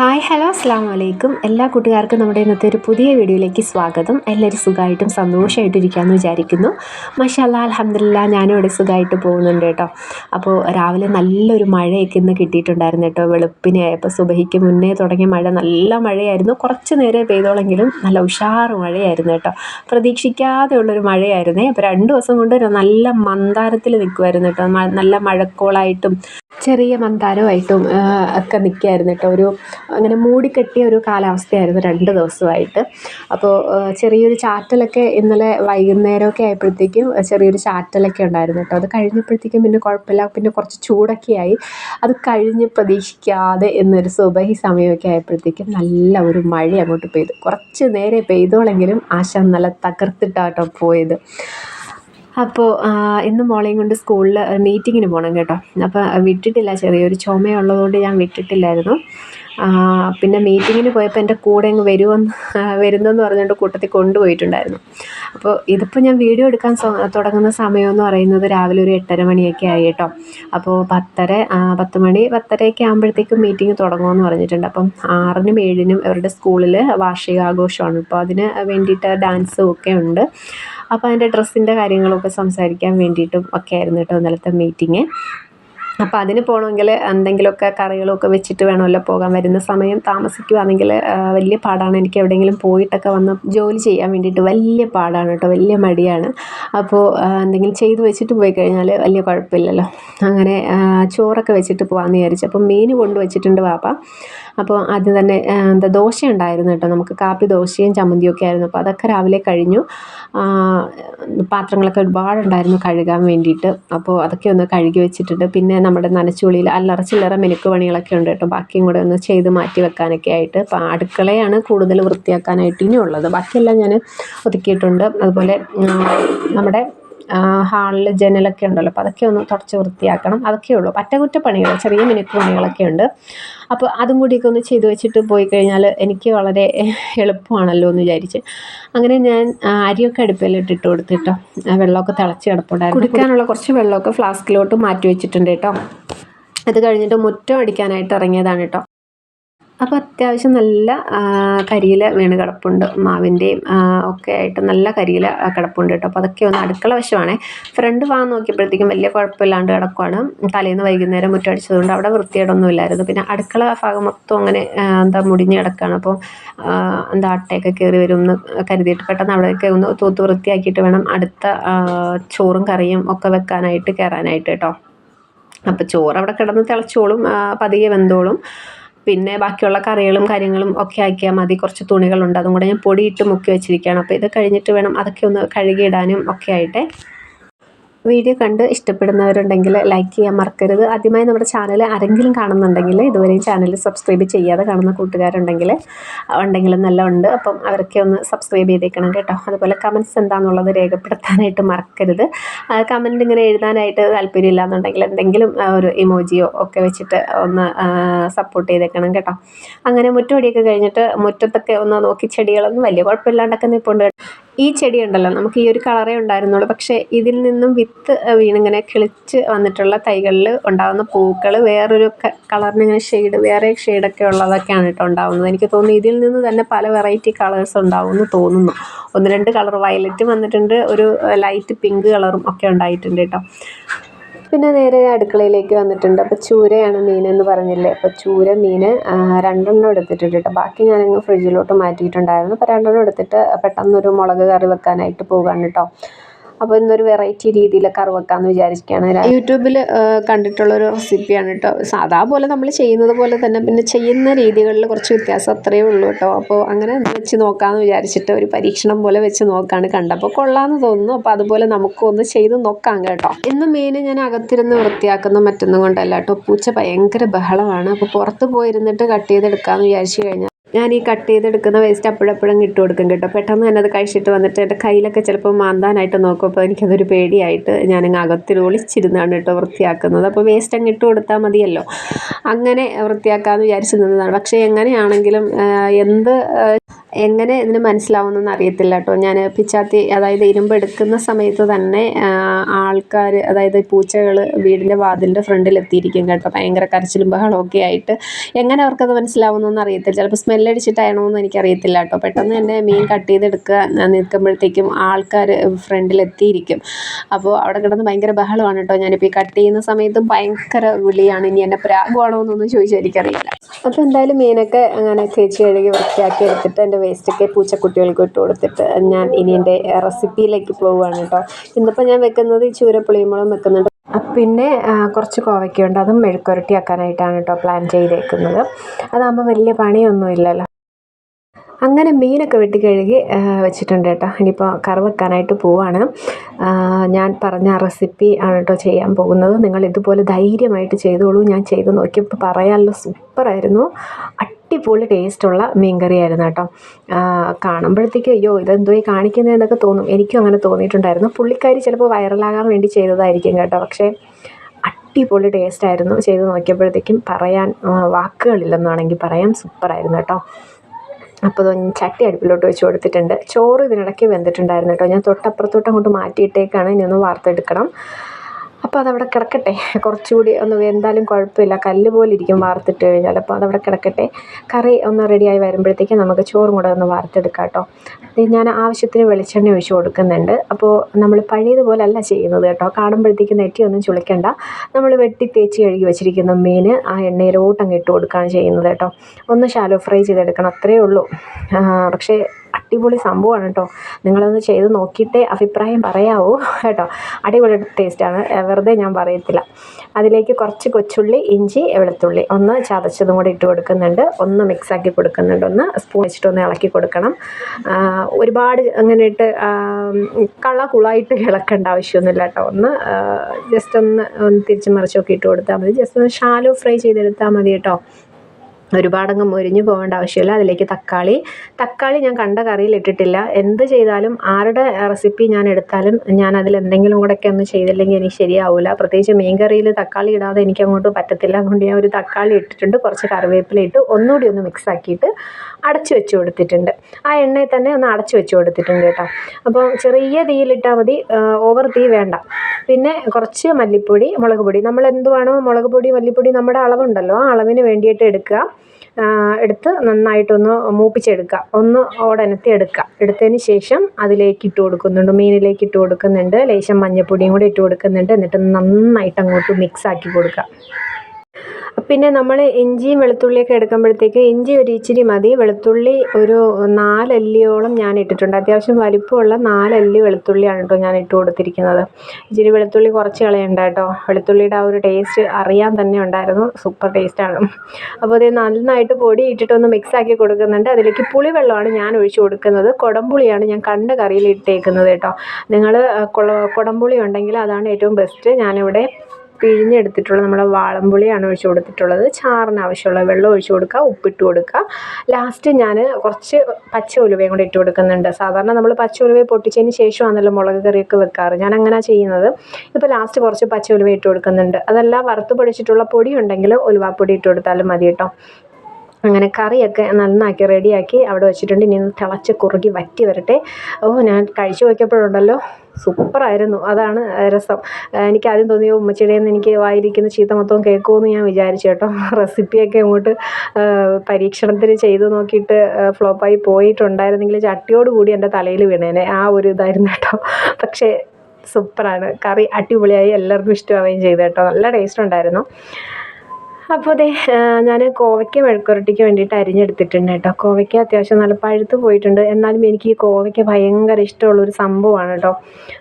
Hi hello അസ്സാം വലൈക്കും എല്ലാ കൂട്ടുകാർക്കും നമ്മുടെ ഇന്നത്തെ ഒരു പുതിയ വീഡിയോയിലേക്ക് സ്വാഗതം. എല്ലാവരും സുഖമായിട്ടും സന്തോഷമായിട്ടും ഇരിക്കാമെന്ന് വിചാരിക്കുന്നു മഷാല്ല അലഹമില്ല ഞാനും ഇവിടെ സുഖമായിട്ട് പോകുന്നുണ്ട് കേട്ടോ. അപ്പോൾ രാവിലെ നല്ലൊരു മഴയൊക്കെ ഇന്ന് കിട്ടിയിട്ടുണ്ടായിരുന്നു കേട്ടോ. വെളുപ്പിനെ ഇപ്പോൾ സുബഹിക്ക് മുന്നേ തുടങ്ങിയ മഴ നല്ല മഴയായിരുന്നു. കുറച്ച് നേരം പെയ്തോളെങ്കിലും നല്ല ഉഷാറ് മഴയായിരുന്നു കേട്ടോ. പ്രതീക്ഷിക്കാതെ ഉള്ളൊരു മഴയായിരുന്നേ. അപ്പോൾ രണ്ട് ദിവസം കൊണ്ട് നല്ല മന്ദാരത്തിൽ നിൽക്കുമായിരുന്നു കേട്ടോ. നല്ല മഴക്കോളായിട്ടും ചെറിയ മന്ദാരമായിട്ടും ഒക്കെ നിൽക്കുകയായിരുന്നു കേട്ടോ. ഒരു അങ്ങനെ മൂടിക്കെട്ടിയ ഒരു കാലാവസ്ഥയായിരുന്നു രണ്ട് ദിവസമായിട്ട്. അപ്പോൾ ചെറിയൊരു ചാറ്റലൊക്കെ ഇന്നലെ വൈകുന്നേരമൊക്കെ ആയപ്പോഴത്തേക്കും ചെറിയൊരു ചാറ്റലൊക്കെ ഉണ്ടായിരുന്നു കേട്ടോ. അത് കഴിഞ്ഞപ്പോഴത്തേക്കും പിന്നെ കുഴപ്പമില്ല. പിന്നെ കുറച്ച് ചൂടൊക്കെ ആയി. അത് കഴിഞ്ഞ് പ്രതീക്ഷിക്കാതെ എന്നൊരു സുബഹി സമയമൊക്കെ ആയപ്പോഴത്തേക്കും നല്ല ഒരു മഴ അങ്ങോട്ട് പെയ്തു. കുറച്ച് നേരെ പെയ്തോളെങ്കിലും ആശ നല്ല തകർത്തിട്ടാട്ടോ പോയത്. അപ്പോൾ ഇന്ന് മോളെയും കൊണ്ട് സ്കൂളിൽ മീറ്റിങ്ങിന് പോകണം കേട്ടോ. അപ്പോൾ വിട്ടിട്ടില്ല. ചെറിയൊരു ചുമയുള്ളതുകൊണ്ട് ഞാൻ വിട്ടിട്ടില്ലായിരുന്നു. പിന്നെ മീറ്റിങ്ങിന് പോയപ്പോൾ എന്റെ കൂടെ അങ്ങ് വരുമെന്ന് വരുന്നെന്ന് പറഞ്ഞുകൊണ്ട് കൂട്ടത്തിൽ കൊണ്ടുപോയിട്ടുണ്ടായിരുന്നു. അപ്പോൾ ഇതിപ്പോൾ ഞാൻ വീഡിയോ എടുക്കാൻ തുടങ്ങുന്ന സമയമെന്ന് പറയുന്നത് രാവിലെ ഒരു എട്ടര മണിയൊക്കെ ആയി കേട്ടോ. അപ്പോൾ പത്തര പത്ത് മണി പത്തരയൊക്കെ ആകുമ്പോഴത്തേക്കും മീറ്റിംഗ് തുടങ്ങുമെന്ന് പറഞ്ഞിട്ടുണ്ട്. അപ്പം ആറിനും ഏഴിനും അവരുടെ സ്കൂളിൽ വാർഷികാഘോഷമാണ്. അപ്പോൾ അതിന് വേണ്ടിയിട്ട് ഡാൻസും ഒക്കെ ഉണ്ട്. അപ്പോൾ അതിന്റെ ഡ്രസ്സിന്റെ കാര്യങ്ങളൊക്കെ സംസാരിക്കാൻ വേണ്ടിയിട്ടും ഒക്കെ ആയിരുന്നു കേട്ടോ ഇന്നലത്തെ മീറ്റിംഗ് അപ്പോൾ അതിന് പോകണമെങ്കിൽ എന്തെങ്കിലുമൊക്കെ കറികളൊക്കെ വെച്ചിട്ട് വേണമല്ലോ പോകാൻ വരുന്ന സമയം. താമസിക്കുവാണെങ്കിൽ വലിയ പാടാണ്. എനിക്ക് എവിടെയെങ്കിലും പോയിട്ടൊക്കെ വന്ന് ജോലി ചെയ്യാൻ വേണ്ടിയിട്ട് വലിയ പാടാണ് കേട്ടോ. വലിയ മടിയാണ്. അപ്പോൾ എന്തെങ്കിലും ചെയ്ത് വെച്ചിട്ട് പോയി കഴിഞ്ഞാൽ വലിയ കുഴപ്പമില്ലല്ലോ. അങ്ങനെ ചോറൊക്കെ വെച്ചിട്ട് പോകാമെന്ന് വിചാരിച്ചു. അപ്പോൾ മീൻ കൊണ്ട് വെച്ചിട്ടുണ്ട് പാപ്പ അപ്പോൾ ആദ്യം തന്നെ എന്താ ദോശ ഉണ്ടായിരുന്നു കേട്ടോ. നമുക്ക് കാപ്പി ദോശയും ചമ്മന്തിയും ഒക്കെ ആയിരുന്നു. അപ്പോൾ അതൊക്കെ രാവിലെ കഴിഞ്ഞു. പാത്രങ്ങളൊക്കെ ഒരുപാടുണ്ടായിരുന്നു കഴുകാൻ വേണ്ടിയിട്ട്. അപ്പോൾ അതൊക്കെ ഒന്ന് കഴുകി വെച്ചിട്ടുണ്ട്. പിന്നെ നമ്മുടെ നനച്ചുള്ളിയിൽ അല്ലറ ചില്ലറ മിനുക്ക് പണികളൊക്കെ ഉണ്ട് കേട്ടോ. ബാക്കിയും കൂടെ ഒന്ന് ചെയ്ത് മാറ്റി വെക്കാനൊക്കെ ആയിട്ട്. അപ്പോൾ അടുക്കളയാണ് കൂടുതൽ വൃത്തിയാക്കാനായിട്ട് ഇനിയുള്ളത്. ബാക്കിയെല്ലാം ഞാൻ ഒതുക്കിയിട്ടുണ്ട്. അതുപോലെ നമ്മുടെ ഹാളിൽ ജനലൊക്കെ ഉണ്ടല്ലോ. അപ്പോൾ അതൊക്കെ ഒന്ന് തുടച്ച് വൃത്തിയാക്കണം. അതൊക്കെ ഉള്ളൂ. അറ്റകുറ്റപ്പണികൾ ചെറിയ മിനുക്ക് പണികളൊക്കെ ഉണ്ട്. അപ്പോൾ അതും കൂടിയൊക്കെ ഒന്ന് ചെയ്തു വെച്ചിട്ട് പോയി കഴിഞ്ഞാൽ എനിക്ക് വളരെ എളുപ്പമാണല്ലോ എന്ന് വിചാരിച്ച്. അങ്ങനെ ഞാൻ അരിയൊക്കെ അടുപ്പിലിട്ട് ഇട്ട് കൊടുത്തിട്ടോ വെള്ളമൊക്കെ തിളച്ച് കിടപ്പുണ്ടായിരുന്നു. കുടിക്കാനുള്ള കുറച്ച് വെള്ളമൊക്കെ ഫ്ലാസ്കിലോട്ട് മാറ്റി വെച്ചിട്ടുണ്ട് കേട്ടോ. അത് കഴിഞ്ഞിട്ട് മുറ്റം അടിക്കാനായിട്ട് ഇറങ്ങിയതാണ് കേട്ടോ. അപ്പോൾ അത്യാവശ്യം നല്ല കരിയില വീണ് കിടപ്പുണ്ട്. മാവിന്റെയും ഒക്കെ ആയിട്ട് നല്ല കരിയില കിടപ്പുണ്ട് കേട്ടോ. അപ്പോൾ അതൊക്കെ ഒന്ന് അടുക്കള വശമാണേ. ഫ്രണ്ട് ഭാഗം നോക്കിയപ്പോഴത്തേക്കും വലിയ കുഴപ്പമില്ലാണ്ട് കിടക്കുവാണ്. തലേന്ന് വൈകുന്നേരം മുറ്റടിച്ചതുകൊണ്ട് അവിടെ വൃത്തിയായിട്ടൊന്നുമില്ലായിരുന്നു പിന്നെ അടുക്കള ഭാഗം മൊത്തം അങ്ങനെ എന്താ മുടിഞ്ഞ് കിടക്കുകയാണ് അപ്പോൾ എന്താ അട്ടയൊക്കെ കയറി വരും എന്ന് കരുതിയിട്ട് പെട്ടെന്ന് അവിടെയൊക്കെ ഒന്ന് തൂത്ത് വൃത്തിയാക്കിയിട്ട് വേണം അടുത്ത ചോറും കറിയും ഒക്കെ വെക്കാനായിട്ട് കയറാനായിട്ട് കേട്ടോ. അപ്പോൾ ചോറ് അവിടെ കിടന്ന് തിളച്ചോളും പതിയെ വെന്തോളും. പിന്നെ ബാക്കിയുള്ള കറികളും കാര്യങ്ങളും ഒക്കെ ആക്കിയാൽ മതി. കുറച്ച് തുണികളുണ്ട്. അതും കൂടെ ഞാൻ പൊടിയിട്ട് മുക്കി വെച്ചിരിക്കുകയാണ്. അപ്പോൾ ഇത് കഴിഞ്ഞിട്ട് വേണം അതൊക്കെ ഒന്ന് കഴുകിയിടാനും ഒക്കെ ആയിട്ട്. വീഡിയോ കണ്ട് ഇഷ്ടപ്പെടുന്നവരുണ്ടെങ്കിൽ ലൈക്ക് ചെയ്യാൻ മറക്കരുത്. ആദ്യമായി നമ്മുടെ ചാനൽ ആരെങ്കിലും കാണുന്നുണ്ടെങ്കിൽ ഇതുവരെയും ചാനൽ സബ്സ്ക്രൈബ് ചെയ്യാതെ കാണുന്ന കൂട്ടുകാരുണ്ടെങ്കിൽ ഉണ്ടെങ്കിൽ നല്ല ഉണ്ട്. അപ്പം അവരൊക്കെ ഒന്ന് സബ്സ്ക്രൈബ് ചെയ്തേക്കണം കേട്ടോ. അതുപോലെ കമന്റ്സ് എന്താണെന്നുള്ളത് രേഖപ്പെടുത്താനായിട്ട് മറക്കരുത്. കമന്റ് ഇങ്ങനെ എഴുതാനായിട്ട് താല്പര്യമില്ല എന്നുണ്ടെങ്കിൽ എന്തെങ്കിലും ഒരു ഇമോജിയോ ഒക്കെ വെച്ചിട്ട് ഒന്ന് സപ്പോർട്ട് ചെയ്തേക്കണം കേട്ടോ. അങ്ങനെ മുറ്റോടിയൊക്കെ കഴിഞ്ഞിട്ട് മുറ്റത്തൊക്കെ ഒന്ന് നോക്കി ചെടികളൊന്നും വലിയ കുഴപ്പമില്ലാണ്ടൊക്കെ നിൽപ്പുണ്ട് ഈ ചെടി ഉണ്ടല്ലോ നമുക്ക് ഈ ഒരു കളറേ ഉണ്ടായിരുന്നുള്ളൂ. പക്ഷേ ഇതിൽ നിന്നും വിത്ത് വീണിങ്ങനെ കിളിച്ച് വന്നിട്ടുള്ള തൈകളിൽ ഉണ്ടാകുന്ന പൂക്കൾ വേറൊരു കളറിനിങ്ങനെ ഷെയ്ഡ് വേറെ ഷെയ്ഡൊക്കെ ഉള്ളതൊക്കെയാണ് കേട്ടോ ഉണ്ടാകുന്നത് എനിക്ക് തോന്നുന്നു ഇതിൽ നിന്ന് തന്നെ പല വെറൈറ്റി കളേഴ്സ് ഉണ്ടാവും എന്ന് തോന്നുന്നു. ഒന്ന് രണ്ട് കളർ വയലറ്റ് വന്നിട്ടുണ്ട് ഒരു ലൈറ്റ് പിങ്ക് കളറും ഒക്കെ ഉണ്ടായിട്ടുണ്ട് കേട്ടോ. പിന്നെ നേരെ അടുക്കളയിലേക്ക് വന്നിട്ടുണ്ട്. അപ്പോൾ ചൂരയാണ് മീൻ എന്ന് പറഞ്ഞില്ലേ? അപ്പോൾ ചൂര മീൻ രണ്ടെണ്ണം എടുത്തിട്ടുണ്ട് കേട്ടോ. ബാക്കി ഞാനങ്ങ് ഫ്രിഡ്ജിലോട്ട് മാറ്റിയിട്ടുണ്ടായിരുന്നു. അപ്പോൾ രണ്ടെണ്ണം എടുത്തിട്ട് പെട്ടെന്നൊരു മുളക് കറി വെക്കാനായിട്ട് പോകാണ് കേട്ടോ. അപ്പോൾ ഇന്നൊരു വെറൈറ്റി രീതിയിൽ കറി വെക്കാമെന്ന് വിചാരിക്കുകയാണ് യൂട്യൂബിൽ കണ്ടിട്ടുള്ള ഒരു റെസിപ്പിയാണ് കേട്ടോ സാധാ പോലെ നമ്മൾ ചെയ്യുന്നത് പോലെ തന്നെ പിന്നെ ചെയ്യുന്ന രീതികളിൽ കുറച്ച് വ്യത്യാസം അത്രയേ ഉള്ളൂ കേട്ടോ അപ്പോൾ അങ്ങനെ വെച്ച് നോക്കാമെന്ന് വിചാരിച്ചിട്ട് ഒരു പരീക്ഷണം പോലെ വെച്ച് നോക്കാണ് കണ്ടപ്പോൾ കൊള്ളാമെന്ന് തോന്നുന്നു. അപ്പോൾ അതുപോലെ നമുക്കൊന്ന് ചെയ്ത് നോക്കാം കേട്ടോ. ഇന്ന് മീൻ ഞാൻ അകത്തിരുന്ന് വൃത്തിയാക്കുന്ന മറ്റൊന്നും കൊണ്ടല്ല കേട്ടോ പൂച്ച ഭയങ്കര ബഹളമാണ്. അപ്പോൾ പുറത്ത് പോയിരുന്നിട്ട് കട്ട് ചെയ്തെടുക്കാമെന്ന് വിചാരിച്ചു കഴിഞ്ഞാൽ ഞാൻ ഈ കട്ട് ചെയ്തെടുക്കുന്ന വേസ്റ്റ് അപ്പോഴപ്പോഴും ഇട്ട് കൊടുക്കും കേട്ടോ. പെട്ടെന്ന് തന്നെ അത് കഴിച്ചിട്ട് വന്നിട്ട് എന്റെ കയ്യിലൊക്കെ ചിലപ്പോൾ മാന്താനായിട്ട് നോക്കും. അപ്പോൾ എനിക്കതൊരു പേടിയായിട്ട് ഞാനങ്ങ് അകത്തിൽ ഒളിച്ചിരുന്നാണ് കേട്ടോ വൃത്തിയാക്കുന്നത്. അപ്പോൾ വേസ്റ്റ് അങ്ങ് ഇട്ട് കൊടുത്താൽ മതിയല്ലോ. അങ്ങനെ വൃത്തിയാക്കാമെന്ന് വിചാരിച്ചു നിന്നതാണ് പക്ഷേ എങ്ങനെയാണെങ്കിലും എന്ത് എങ്ങനെ ഇതിന് മനസ്സിലാവുമെന്നൊന്നും അറിയത്തില്ല കേട്ടോ. ഞാൻ പിച്ചാത്തി അതായത് ഇരുമ്പ് എടുക്കുന്ന സമയത്ത് തന്നെ ആൾക്കാർ അതായത് പൂച്ചകൾ വീടിന്റെ വാതിലിന്റെ ഫ്രണ്ടിൽ എത്തിയിരിക്കും കേട്ടോ. ഭയങ്കര കരച്ചിലും ബഹളമൊക്കെ ആയിട്ട്. എങ്ങനെ അവർക്കത് മനസ്സിലാവുന്നതെന്ന് അറിയത്തില്ല. ചിലപ്പോൾ സ്മെല്ലടിച്ചിട്ടാണോ എന്ന് എനിക്കറിയത്തില്ല കേട്ടോ. പെട്ടെന്ന് തന്നെ മീൻ കട്ട് ചെയ്തെടുക്കുക. നിൽക്കുമ്പോഴത്തേക്കും ആൾക്കാർ ഫ്രണ്ടിലെത്തിയിരിക്കും. അപ്പോൾ അവിടെ കിടന്ന് ഭയങ്കര ബഹളമാണ് കേട്ടോ. ഞാനിപ്പോൾ ഈ കട്ട് ചെയ്യുന്ന സമയത്തും ഭയങ്കര വിളിയാണ്. ഇനി എന്നെ പ്രാഗമാണോ എന്നൊന്നും ചോദിച്ചാൽ എനിക്കറിയില്ല. അപ്പോൾ എന്തായാലും മീനൊക്കെ അങ്ങനെ ചേച്ചി കഴുകി വൃത്തിയാക്കി എടുത്തിട്ട് എന്റെ വേസ്റ്റൊക്കെ പൂച്ചക്കുട്ടികൾക്ക് ഇട്ട് കൊടുത്തിട്ട് ഞാൻ ഇനി എന്റെ റെസിപ്പിയിലേക്ക് പോവുകയാണ് കേട്ടോ. ഇന്നിപ്പോൾ ഞാൻ വെക്കുന്നത് ഈ ചൂരപ്പുളിയുമ്പോഴും വെക്കുന്നുണ്ട്. പിന്നെ കുറച്ച് കോവയ്ക്കുണ്ട് അതും മെഴുക്കുരട്ടി ആക്കാനായിട്ടാണ് കേട്ടോ പ്ലാൻ ചെയ്തേക്കുന്നത്. അതാകുമ്പോൾ വലിയ പണിയൊന്നുമില്ലല്ലോ. അങ്ങനെ മീനൊക്കെ വെട്ടി കഴുകി വെച്ചിട്ടുണ്ട് കേട്ടോ ഇനിയിപ്പോൾ കറി വെക്കാനായിട്ട് പോവാണ്. ഞാൻ പറഞ്ഞ റെസിപ്പി ആണ് കേട്ടോ ചെയ്യാൻ പോകുന്നത്. നിങ്ങൾ ഇതുപോലെ ധൈര്യമായിട്ട് ചെയ്തോളൂ. ഞാൻ ചെയ്ത് നോക്കിയപ്പോൾ പറയാമല്ലോ സൂപ്പറായിരുന്നു. അടിപൊളി ടേസ്റ്റുള്ള മീൻ കറിയായിരുന്നു കേട്ടോ കാണുമ്പോഴത്തേക്ക് അയ്യോ ഇതെന്തോ ഈ കാണിക്കുന്നതെന്നൊക്കെ തോന്നും. എനിക്കും അങ്ങനെ തോന്നിയിട്ടുണ്ടായിരുന്നു. പുള്ളിക്കാരി ചിലപ്പോൾ വൈറലാകാൻ വേണ്ടി ചെയ്തതായിരിക്കും കേട്ടോ. പക്ഷേ അടിപൊളി ടേസ്റ്റായിരുന്നു ചെയ്ത് നോക്കിയപ്പോഴത്തേക്കും പറയാൻ വാക്കുകളില്ലെന്ന് വേണമെങ്കിൽ പറയാം സൂപ്പറായിരുന്നു കേട്ടോ. അപ്പോൾ ചട്ടി അടുപ്പിലോട്ട് വെച്ച് കൊടുത്തിട്ടുണ്ട്. ചോറ് ഇതിനിടയ്ക്ക് വെന്തിട്ടുണ്ടായിരുന്നു കേട്ടോ. ഞാൻ തൊട്ടപ്പുറത്തോട്ട് അങ്ങോട്ട് മാറ്റിയിട്ടേക്കാണ്. ഇനി ഒന്ന് വാർത്തെടുക്കണം. അപ്പോൾ അതവിടെ കിടക്കട്ടെ. കുറച്ചുകൂടി ഒന്ന് വെന്താലും കുഴപ്പമില്ല. കല്ല് പോലെ ഇരിക്കും വാർത്തിട്ട് കഴിഞ്ഞാൽ. അപ്പോൾ അതവിടെ കിടക്കട്ടെ. കറി ഒന്ന് റെഡിയായി വരുമ്പോഴത്തേക്കും നമുക്ക് ചോറും കൂടെ ഒന്ന് വാർത്തെടുക്കാം കേട്ടോ. ഞാൻ ആവശ്യത്തിന് വെളിച്ചെണ്ണ ഒഴിച്ച് കൊടുക്കുന്നുണ്ട്. അപ്പോൾ നമ്മൾ പഴയതുപോലെ അല്ല ചെയ്യുന്നത് കേട്ടോ. കാണുമ്പോഴത്തേക്കും നെറ്റിയൊന്നും ചുളിക്കണ്ട. നമ്മൾ വെട്ടി തേച്ച് കഴുകി വെച്ചിരിക്കുന്ന മീൻ ആ എണ്ണയിലോട്ടങ്ങ് ഇട്ട് കൊടുക്കുകയാണ് ചെയ്യുന്നത് കേട്ടോ. ഒന്ന് ഷാലോ ഫ്രൈ ചെയ്തെടുക്കണം. അത്രയേ ഉള്ളൂ. പക്ഷേ അടിപൊളി സംഭവമാണ് കേട്ടോ. നിങ്ങളൊന്ന് ചെയ്ത് നോക്കിയിട്ടേ അഭിപ്രായം പറയാവൂ കേട്ടോ. അടിപൊളി ടേസ്റ്റാണ് വെറുതെ ഞാൻ പറയത്തില്ല. അതിലേക്ക് കുറച്ച് കൊച്ചുള്ളി ഇഞ്ചി വെളുത്തുള്ളി ഒന്ന് ചതച്ചതും കൂടി ഇട്ട് കൊടുക്കുന്നുണ്ട്. ഒന്ന് മിക്സാക്കി കൊടുക്കുന്നുണ്ട്. ഒന്ന് സ്പൂൺ വെച്ചിട്ടൊന്ന് ഇളക്കി കൊടുക്കണം. ഒരുപാട് അങ്ങനെ ഇട്ട് കള കുളായിട്ട് ഇളക്കേണ്ട ആവശ്യമൊന്നുമില്ല കേട്ടോ. ഒന്ന് ജസ്റ്റ് ഒന്ന് തിരിച്ച് മറിച്ചൊക്കെ ഇട്ട് കൊടുത്താൽ മതി. ജസ്റ്റ് ഒന്ന് ഷാലോ ഫ്രൈ ചെയ്തെടുത്താൽ മതി കേട്ടോ. ഒരുപാടങ്ങ് മൊരിഞ്ഞു പോകേണ്ട ആവശ്യമില്ല. അതിലേക്ക് തക്കാളി. തക്കാളി ഞാൻ കണ്ട കറിയിൽ ഇട്ടിട്ടില്ല. എന്ത് ചെയ്താലും ആരുടെ റെസിപ്പി ഞാൻ എടുത്താലും ഞാൻ അതിൽ എന്തെങ്കിലും കൂടെയൊക്കെ ഒന്ന് ചെയ്തില്ലെങ്കിൽ എനിക്ക് ശരിയാവില്ല പ്രത്യേകിച്ച് മീൻ കറിയിൽ തക്കാളി ഇടാതെ എനിക്ക് അങ്ങോട്ട് പറ്റത്തില്ല. അതുകൊണ്ട് ഞാൻ ഒരു തക്കാളി ഇട്ടിട്ടുണ്ട്. കുറച്ച് കറിവേപ്പില ഇട്ട് ഒന്നുകൂടി ഒന്ന് മിക്സ് ആക്കിയിട്ട് അടച്ചു വെച്ച് കൊടുത്തിട്ടുണ്ട്. ആ എണ്ണയിൽ തന്നെ ഒന്ന് അടച്ചു വെച്ച് കൊടുത്തിട്ടുണ്ട് കേട്ടോ. അപ്പോൾ ചെറിയ തീയിലിട്ടാൽ മതി. ഓവർ തീ വേണ്ട. പിന്നെ കുറച്ച് മല്ലിപ്പൊടി മുളക് പൊടി. നമ്മൾ എന്തുവാണോ മുളക് പൊടി മല്ലിപ്പൊടി നമ്മുടെ അളവുണ്ടല്ലോ. ആ അളവിന് വേണ്ടിയിട്ട് എടുക്കുക. എടുത്ത് നന്നായിട്ടൊന്ന് മൂപ്പിച്ചെടുക്കുക. ഒന്ന് ഓടനത്തി എടുക്കുക. എടുത്തതിന് ശേഷം അതിലേക്ക് ഇട്ട് കൊടുക്കുന്നുണ്ട്. മീനിലേക്ക് ഇട്ട് കൊടുക്കുന്നുണ്ട്. ലേശം മഞ്ഞൾപ്പൊടിയും കൂടി ഇട്ട് കൊടുക്കുന്നുണ്ട്. എന്നിട്ട് നന്നായിട്ട് അങ്ങോട്ട് മിക്സ് ആക്കി കൊടുക്കുക. പിന്നെ നമ്മൾ ഇഞ്ചിയും വെളുത്തുള്ളിയൊക്കെ എടുക്കുമ്പോഴത്തേക്ക് ഇഞ്ചി ഒരു ഇച്ചിരി മതി. വെളുത്തുള്ളി ഒരു നാലല്ലിയോളം ഞാൻ ഇട്ടിട്ടുണ്ട്. അത്യാവശ്യം വലിപ്പമുള്ള നാലല്ലി വെളുത്തുള്ളിയാണ് കേട്ടോ ഞാൻ ഇട്ട് കൊടുത്തിരിക്കുന്നത്. ഇച്ചിരി വെളുത്തുള്ളി കുറച്ച് കളയണ്ട കേട്ടോ. വെളുത്തുള്ളിയുടെ ആ ഒരു ടേസ്റ്റ് അറിയാൻ തന്നെ ഉണ്ടായിരുന്നു. സൂപ്പർ ടേസ്റ്റാണ് അപ്പോൾ അത് നന്നായിട്ട് പൊടി ഇട്ടിട്ടൊന്ന് മിക്സ് ആക്കി കൊടുക്കുന്നുണ്ട്. അതിലേക്ക് പുളിവെള്ളമാണ് ഞാൻ ഒഴിച്ച് കൊടുക്കുന്നത്. കുടംപുളിയാണ് ഞാൻ കണ്ട കറിയിൽ ഇട്ടേക്കുന്നത് കേട്ടോ. നിങ്ങൾ കുടംപുളി ഉണ്ടെങ്കിൽ അതാണ് ഏറ്റവും ബെസ്റ്റ് ഞാനിവിടെ പിഴിഞ്ഞെടുത്തിട്ടുള്ള നമ്മുടെ വാളംപുളിയാണ് ഒഴിച്ചു കൊടുത്തിട്ടുള്ളത്. ചാറിന് ആവശ്യമുള്ള വെള്ളം ഒഴിച്ചു കൊടുക്കുക ഉപ്പിട്ട് കൊടുക്കുക. ലാസ്റ്റ് ഞാൻ കുറച്ച് പച്ച ഉലുവയും കൂടി ഇട്ട് കൊടുക്കുന്നുണ്ട്. സാധാരണ നമ്മൾ പച്ച ഉലുവ പൊട്ടിച്ചതിന് ശേഷമാണല്ലോ മുളക് കറിയൊക്കെ വെക്കാറ്. ഞാൻ അങ്ങനെ ചെയ്യുന്നത്. ഇപ്പോൾ ലാസ്റ്റ് കുറച്ച് പച്ച ഉലുവ ഇട്ട് കൊടുക്കുന്നുണ്ട്. അതല്ല വറുത്ത് പൊടിച്ചിട്ടുള്ള പൊടി ഉണ്ടെങ്കിൽ ഉലുവാപ്പൊടി ഇട്ട് കൊടുത്താലും മതി കേട്ടോ. അങ്ങനെ കറിയൊക്കെ നന്നാക്കി റെഡിയാക്കി അവിടെ വെച്ചിട്ടുണ്ട്. ഇനി തിളച്ച് കുറുകി വറ്റി വരട്ടെ. ഓ ഞാൻ കഴിച്ചു നോക്കിയപ്പോഴുണ്ടല്ലോ. സൂപ്പറായിരുന്നു. അതാണ് രസം. എനിക്ക് ആദ്യം തോന്നിയ ഉമ്മച്ചിയുടെ നിന്ന് എനിക്ക് വായിരിക്കുന്ന ചീത്ത മൊത്തം കേൾക്കുമെന്ന് ഞാൻ വിചാരിച്ചു കേട്ടോ. റെസിപ്പിയൊക്കെ അങ്ങോട്ട് പരീക്ഷണത്തിന് ചെയ്ത് നോക്കിയിട്ട് ഫ്ലോപ്പായി പോയിട്ടുണ്ടായിരുന്നെങ്കിൽ ചട്ടിയോട് കൂടി എന്റെ തലയിൽ വീണേനെ. ആ ഒരു ഇതായിരുന്നു കേട്ടോ. പക്ഷേ സൂപ്പറാണ്. കറി അടിപൊളിയായി. എല്ലാവർക്കും ഇഷ്ടമാവുകയും ചെയ്തു കേട്ടോ. നല്ല ടേസ്റ്റ് ഉണ്ടായിരുന്നു. അപ്പോൾ അതെ ഞാൻ കോവയ്ക്ക മെഴുക്കുരട്ടിക്ക് വേണ്ടിയിട്ട് അരിഞ്ഞെടുത്തിട്ടുണ്ട് കേട്ടോ. കോവയ്ക്ക അത്യാവശ്യം നല്ല പഴുത്ത് പോയിട്ടുണ്ട്. എന്നാലും എനിക്ക് ഈ കോവയ്ക്ക ഭയങ്കര ഇഷ്ടമുള്ളൊരു സംഭവമാണ് കേട്ടോ.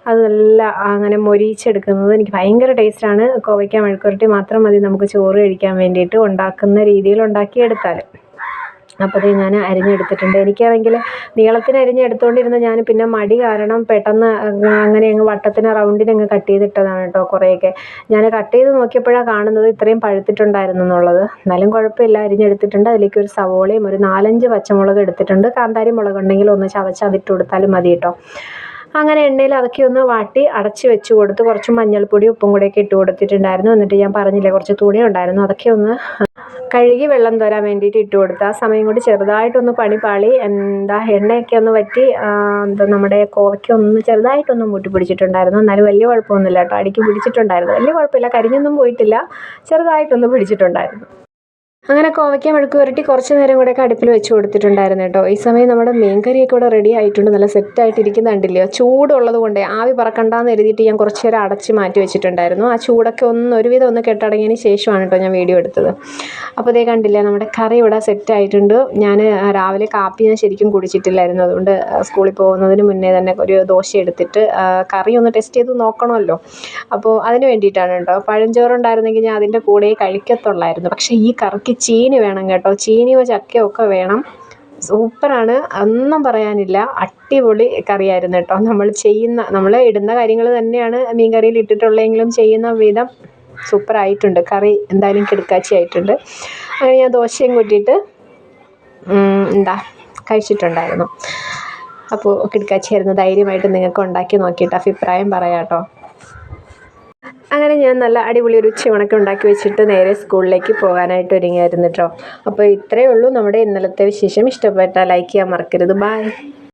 അത് നല്ല അങ്ങനെ മൊരിച്ചെടുക്കുന്നത് എനിക്ക് ഭയങ്കര ടേസ്റ്റാണ് കോവയ്ക്ക മെഴുക്കുരട്ടി മാത്രം മതി നമുക്ക് ചോറ് കഴിക്കാൻ വേണ്ടിയിട്ട് ഉണ്ടാക്കുന്ന രീതിയിൽ ഉണ്ടാക്കിയെടുത്താൽ അപ്പോൾ ഇത് ഞാൻ അരിഞ്ഞെടുത്തിട്ടുണ്ട്. എനിക്കാണെങ്കിൽ നീളത്തിന് അരിഞ്ഞെടുത്തുകൊണ്ടിരുന്ന ഞാൻ പിന്നെ മടി കാരണം പെട്ടെന്ന് അങ്ങനെ അങ്ങ് വട്ടത്തിന് റൗണ്ടിന് അങ്ങ് കട്ട് ചെയ്തിട്ടതാണ് കേട്ടോ കുറേയൊക്കെ. ഞാൻ കട്ട് ചെയ്ത് നോക്കിയപ്പോഴാണ് കാണുന്നത് ഇത്രയും പഴുത്തിട്ടുണ്ടായിരുന്നു എന്നുള്ളത്. എന്നാലും കുഴപ്പമില്ല. അരിഞ്ഞെടുത്തിട്ടുണ്ട്. അതിലേക്ക് ഒരു സവോളയും ഒരു നാലഞ്ച് പച്ചമുളക് എടുത്തിട്ടുണ്ട്. കാന്താരി മുളക് ഉണ്ടെങ്കിൽ ഒന്ന് ചതച്ച് അതിട്ട് കൊടുത്താലും മതി കേട്ടോ. അങ്ങനെ എണ്ണയിൽ അതൊക്കെ ഒന്ന് വാട്ടി അടച്ച് വെച്ച് കൊടുത്ത് കുറച്ച് മഞ്ഞൾപ്പൊടി ഉപ്പും കൂടെയൊക്കെ ഇട്ട് കൊടുത്തിട്ടുണ്ടായിരുന്നു. എന്നിട്ട് ഞാൻ പറഞ്ഞില്ലേ കുറച്ച് തുണി ഉണ്ടായിരുന്നു അതൊക്കെ ഒന്ന് കഴുകി വെള്ളം തോരാൻ വേണ്ടിയിട്ട് ഇട്ട് കൊടുത്ത്. ആ സമയം കൊണ്ട് ചെറുതായിട്ടൊന്ന് പണി പാളി. എന്താ എണ്ണയൊക്കെ ഒന്ന് വറ്റി എന്താ നമ്മുടെ കോവയ്ക്ക് ഒന്ന് ചെറുതായിട്ടൊന്ന് മുട്ടി പിടിച്ചിട്ടുണ്ടായിരുന്നു. എന്നാലും വലിയ കുഴപ്പമൊന്നുമില്ല കേട്ടോ. അടിക്ക് പിടിച്ചിട്ടുണ്ടായിരുന്നു. വലിയ കുഴപ്പമില്ല. കരിഞ്ഞൊന്നും പോയിട്ടില്ല. ചെറുതായിട്ടൊന്ന് പിടിച്ചിട്ടുണ്ടായിരുന്നു. അങ്ങനെ കോവയ്ക്ക മെഴുക്ക് പുരട്ടി കുറച്ച് നേരം കൂടെയൊക്കെ അടുപ്പിൽ വെച്ച് കൊടുത്തിട്ടുണ്ടായിരുന്നു കേട്ടോ. ഈ സമയം നമ്മുടെ മീൻ കറിയൊക്കെ ഇവിടെ റെഡി ആയിട്ടുണ്ട്. നല്ല സെറ്റായിട്ട് ഇരിക്കുന്ന കണ്ടില്ലയോ ചൂടുള്ളത് കൊണ്ട് ആവി പറക്കണ്ടെന്ന് എഴുതിയിട്ട് ഞാൻ കുറച്ച് നേരം അടച്ച് മാറ്റി വെച്ചിട്ടുണ്ടായിരുന്നു. ആ ചൂടൊക്കെ ഒന്ന് ഒരുവിധം ഒന്ന് കെട്ടടങ്ങിയതിന് ശേഷമാണ് കേട്ടോ ഞാൻ വീഡിയോ എടുത്തത്. അപ്പോൾ ഇതേ കണ്ടില്ലേ നമ്മുടെ കറി ഇവിടെ സെറ്റ് ആയിട്ടുണ്ട്. ഞാൻ രാവിലെ കാപ്പി ഞാൻ ശരിക്കും കുടിച്ചിട്ടില്ലായിരുന്നു. അതുകൊണ്ട് സ്കൂളിൽ പോകുന്നതിന് മുന്നേ തന്നെ ഒരു ദോശ എടുത്തിട്ട് കറി ഒന്ന് ടെസ്റ്റ് ചെയ്ത് നോക്കണമല്ലോ. അപ്പോൾ അതിന് വേണ്ടിയിട്ടാണ് കേട്ടോ. പഴഞ്ചോറുണ്ടായിരുന്നെങ്കിൽ ഞാൻ അതിന്റെ കൂടെ കഴിക്കത്തുള്ളായിരുന്നു. പക്ഷേ ഈ കറിക്ക് ചീനി വേണം കേട്ടോ. ചീനിയോ ചക്കയോ ഒക്കെ വേണം. സൂപ്പറാണ്. ഒന്നും പറയാനില്ല. അടിപൊളി കറിയായിരുന്നു കേട്ടോ. നമ്മൾ ചെയ്യുന്ന നമ്മൾ ഇടുന്ന കാര്യങ്ങൾ തന്നെയാണ് മീൻ കറിയിൽ ഇട്ടിട്ടുള്ളതെങ്കിലും ചെയ്യുന്ന വിധം സൂപ്പറായിട്ടുണ്ട്. കറി എന്തായാലും കിടക്കാച്ചി ആയിട്ടുണ്ട്. അങ്ങനെ ഞാൻ ദോശയും കൂട്ടിയിട്ട് എന്താ കഴിച്ചിട്ടുണ്ടായിരുന്നു. അപ്പോൾ കിടക്കാച്ചിയായിരുന്നു. ധൈര്യമായിട്ട് നിങ്ങൾക്ക് ഉണ്ടാക്കി നോക്കിയിട്ട് അഭിപ്രായം പറയാം കേട്ടോ. അങ്ങനെ ഞാൻ നല്ല അടിപൊളി ഒരു ഉച്ചമണക്കം ഉണ്ടാക്കി വെച്ചിട്ട് നേരെ സ്കൂളിലേക്ക് പോകാനായിട്ട് ഒരുങ്ങിയായിരുന്നു കേട്ടോ അപ്പോൾ ഇത്രയേ ഉള്ളൂ നമ്മുടെ ഇന്നലത്തെ വിശേഷം. ഇഷ്ടപ്പെട്ടാൽ ലൈക്ക് ചെയ്യാൻ മറക്കരുത്. ബൈ